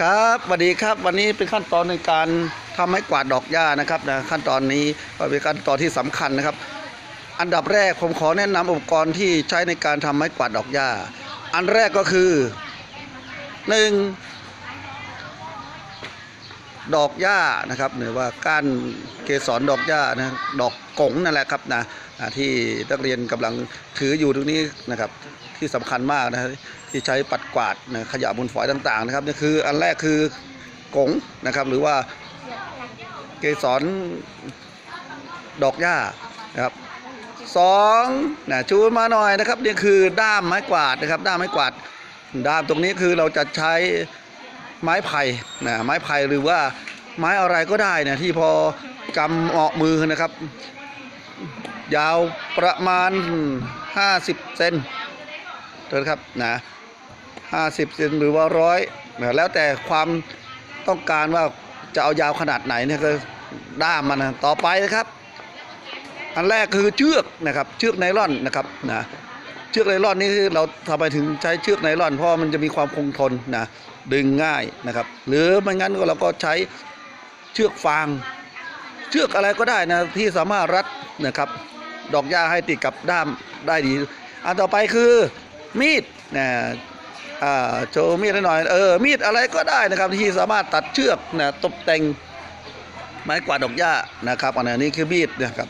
ครับสวัสดีครับวันนี้เป็นขั้นตอนในการทำไม้กวาดดอกหญ้านะครับนะขั้นตอนนี้ก็เป็นขั้นตอนที่สำคัญนะครับ อันดับแรกผมขอแนะนำอุปกรณ์ที่ใช้ในการทำไม้กวาดดอกหญ้า อันแรกก็คือหนึ่ง ดอกหญ้านะครับหรือว่าก้านเกสรดอกหญ้านะดอกกงนั่นแหละครับนะที่นักเรียนกำลังถืออยู่ตรงนี้นะครับที่สำคัญมากนะที่ใช้ปัดกวาดนะขยะมูลฝอยต่างๆนะครับนี่คืออันแรกคือกงนะครับหรือว่าเกสรดอกหญ้านะครับสองนะชูมาหน่อยนะครับนี่คือด้ามไม้กวาดนะครับด้ามไม้กวาดด้ามตรงนี้คือเราจะใช้ ไม้ไผ่นะไม้ไผ่หรือว่าไม้อะไรก็ได้นะที่พอกำเหมาะมือนะครับ ยาวประมาณ 50 เซนเถอะครับนะ50 เซนหรือว่าร้อยนะแล้วแต่ความต้องการว่าจะเอายาวขนาดไหนเนี่ยก็ด้ามมันนะต่อไปนะครับ อันแรกคือเชือกนะครับ เชือกไนล่อนนะครับนะ เชือกไนล่อนนี่เราทำไมถึงใช้เชือกไนล่อนเพราะมันจะมีความคงทนนะดึงง่ายนะครับ หรือไม่งั้นก็เราก็ใช้เชือกฟาง เชือกอะไรก็ได้นะที่สามารถรัดนะครับ ดอกหญ้าให้ติดกับด้ามได้ดี อันต่อไปคือมีดนะอ่าโชว์มีดหน่อยเออมีดอะไรก็ได้นะครับที่สามารถตัดเชือกนะตกแต่งไม้กวาดดอกหญ้านะครับอันนี้คือมีดนะครับ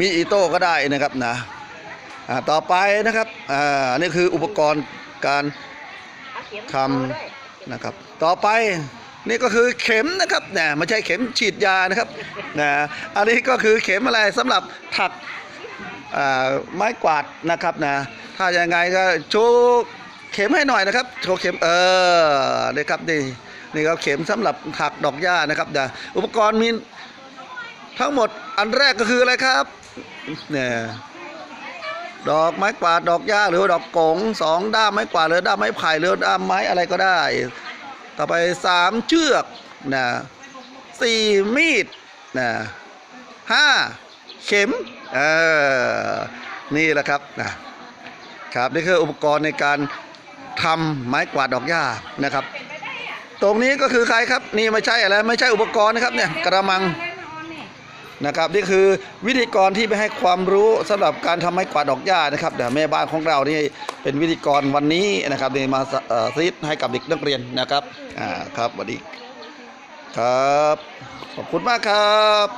มีอีโต้ก็ได้นะครับนะ ต่อไปนะครับอ่าอันนี่คืออุปกรณ์การทำนะครับ ต่อไปนี่ก็คือเข็มนะครับนะไม่ใช่เข็มฉีดยานะครับนะอันนี้ก็คือเข็มอะไรสำหรับถักอ่าไม้กวาดนะครับนะถ้ายังไงก็โชว์เข็มให้หน่อยนะครับโชว์เข็มเออนี่ครับนี่นี่ครับเข็มสำหรับถักดอกหญ้านะครับนะอุปกรณ์มีทั้งหมดอันแรกก็คืออะไรครับเนี่ย ดอกไม้กวาดดอกหญ้าหรือดอกกงสองด้ามไม้กวาดหรือด้ามไม้ไผ่หรือด้ามไม้อะไรก็ได้ ต่อไปสามเชือกนะสี่มีดนะห้าเข็มเออนี่แหละครับนะครับนี่คืออุปกรณ์ในการทำไม้กวาดดอกหญ้านะครับ ตรงนี้ก็คือใครครับ นี่ไม่ใช่อะไรไม่ใช่อุปกรณ์นะครับเนี่ยกระมัง นะครับนี่คือวิธีกรที่ไปให้ความรู้สำหรับการทำไม้กวาดดอกหญ้านะครับเดี๋ยวแม่บ้านของเรานี่เป็นวิธีกรวันนี้นะครับนี่มาเอ่อซีดให้กับเด็กนักเรียนนะครับอ่าครับสวัสดีครับขอบคุณมากครับ